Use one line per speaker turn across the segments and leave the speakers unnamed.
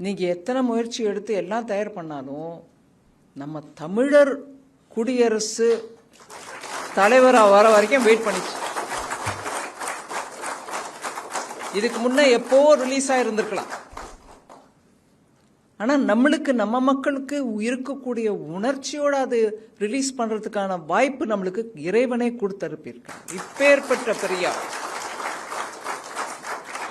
நீங்கள் எத்தனை முயற்சி எடுத்து எல்லாம் தயார் பண்ணாலும் நம்ம தமிழர் குடியரசு தலைவராக வர வரைக்கும் வெயிட் பண்ணிச்சு இதுக்கு முன்னே எப்போ ரிலீஸ் ஆகிருந்துருக்கலாம் ஆனால் நம்மளுக்கு நம்ம மக்களுக்கு இருக்கக்கூடிய உணர்ச்சியோடு அது ரிலீஸ் பண்ணுறதுக்கான வாய்ப்பு நம்மளுக்கு இறைவனே கொடுத்தருப்பியிருக்கான் இப்பேற்பட்ட பெரியார்.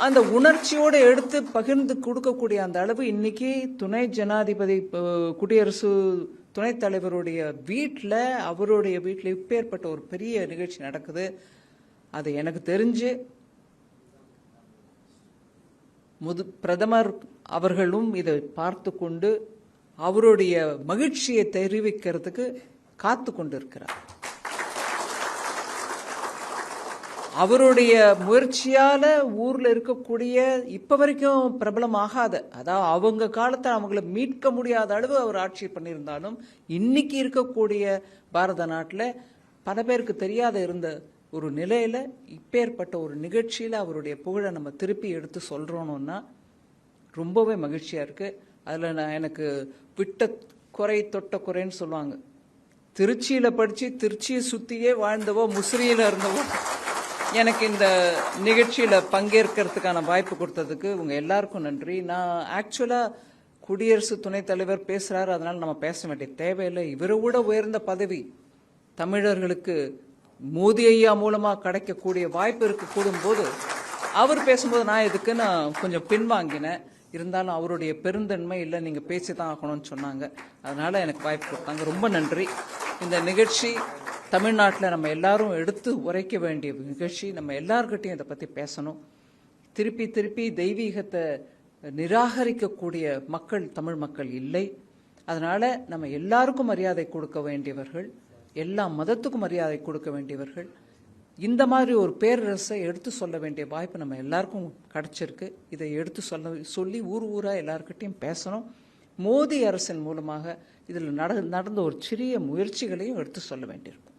அந்த உணர்ச்சியோடு எடுத்து பகிர்ந்து கொடுக்கக்கூடிய அந்த அளவு இன்னைக்கு துணை ஜனாதிபதி குடியரசு துணைத் தலைவருடைய வீட்டில் அவருடைய வீட்டில் இப்பேற்பட்ட ஒரு பெரிய நிகழ்ச்சி நடக்குது. அது எனக்கு தெரிஞ்சு முது பிரதமர் அவர்களும் இதை பார்த்து கொண்டு அவருடைய மகிழ்ச்சியை தெரிவிக்கிறதுக்கு காத்து கொண்டிருக்கிறார். அவருடைய முயற்சியால ஊர்ல இருக்கக்கூடிய இப்ப வரைக்கும் பிரபலம் ஆகாத அதாவது அவங்க காலத்தை அவங்கள மீட்க முடியாத அளவு அவர் ஆட்சி பண்ணியிருந்தாலும் இன்னைக்கு இருக்கக்கூடிய பாரத நாட்டில் பல பேருக்கு தெரியாத இருந்த ஒரு நிலையில இப்பேற்பட்ட ஒரு நிகழ்ச்சியில அவருடைய புகழை நம்ம திருப்பி எடுத்து சொல்றோம்னா ரொம்பவே மகிழ்ச்சியா இருக்கு. அதுல நான் எனக்கு விட்ட குறை தொட்ட குறைன்னு சொல்லுவாங்க. திருச்சியில படிச்சு திருச்சியை சுத்தியே வாழ்ந்தவோ முசிறியில இருந்தவோ எனக்கு இந்த நிகழ்ச்சியில் பங்கேற்கிறதுக்கான வாய்ப்பு கொடுத்ததுக்கு உங்கள் எல்லாருக்கும் நன்றி. நான் ஆக்சுவலாக குடியரசு துணைத் தலைவர் பேசுகிறாரு அதனால் நம்ம பேச வேண்டிய தேவையில்லை. இவரை விட உயர்ந்த பதவி தமிழர்களுக்கு மோதி ஐயா மூலமாக கிடைக்கக்கூடிய வாய்ப்பு இருக்கக்கூடும் போது அவர் பேசும்போது நான் எதுக்கு நான் கொஞ்சம் பின்வாங்கினேன். இருந்தாலும் அவருடைய பெருந்தன்மை இல்லை நீங்கள் பேசி தான் ஆகணும்னு சொன்னாங்க. அதனால் எனக்கு வாய்ப்பு கொடுத்தாங்க. ரொம்ப நன்றி. இந்த நிகழ்ச்சி தமிழ்நாட்டில் நம்ம எல்லாரும் எடுத்து உரைக்க வேண்டிய நிகழ்ச்சி நம்ம எல்லார்கிட்டையும் இதை பற்றி பேசணும். திருப்பி திருப்பி தெய்வீகத்தை நிராகரிக்கக்கூடிய மக்கள் தமிழ் மக்கள் இல்லை. அதனால் நம்ம எல்லாருக்கும் மரியாதை கொடுக்க வேண்டியவர்கள் எல்லா மதத்துக்கும் மரியாதை கொடுக்க வேண்டியவர்கள் இந்த மாதிரி ஒரு பேரரசை எடுத்து சொல்ல வேண்டிய வாய்ப்பு நம்ம எல்லாருக்கும் கிடச்சிருக்கு. இதை எடுத்து சொல்ல சொல்லி ஊர் ஊராக எல்லாருக்கிட்டையும் பேசணும். மோடி அரசின் மூலமாக இதில் நட நடந்த ஒரு சிறிய முயற்சிகளையும் எடுத்து சொல்ல வேண்டியிருக்கும்.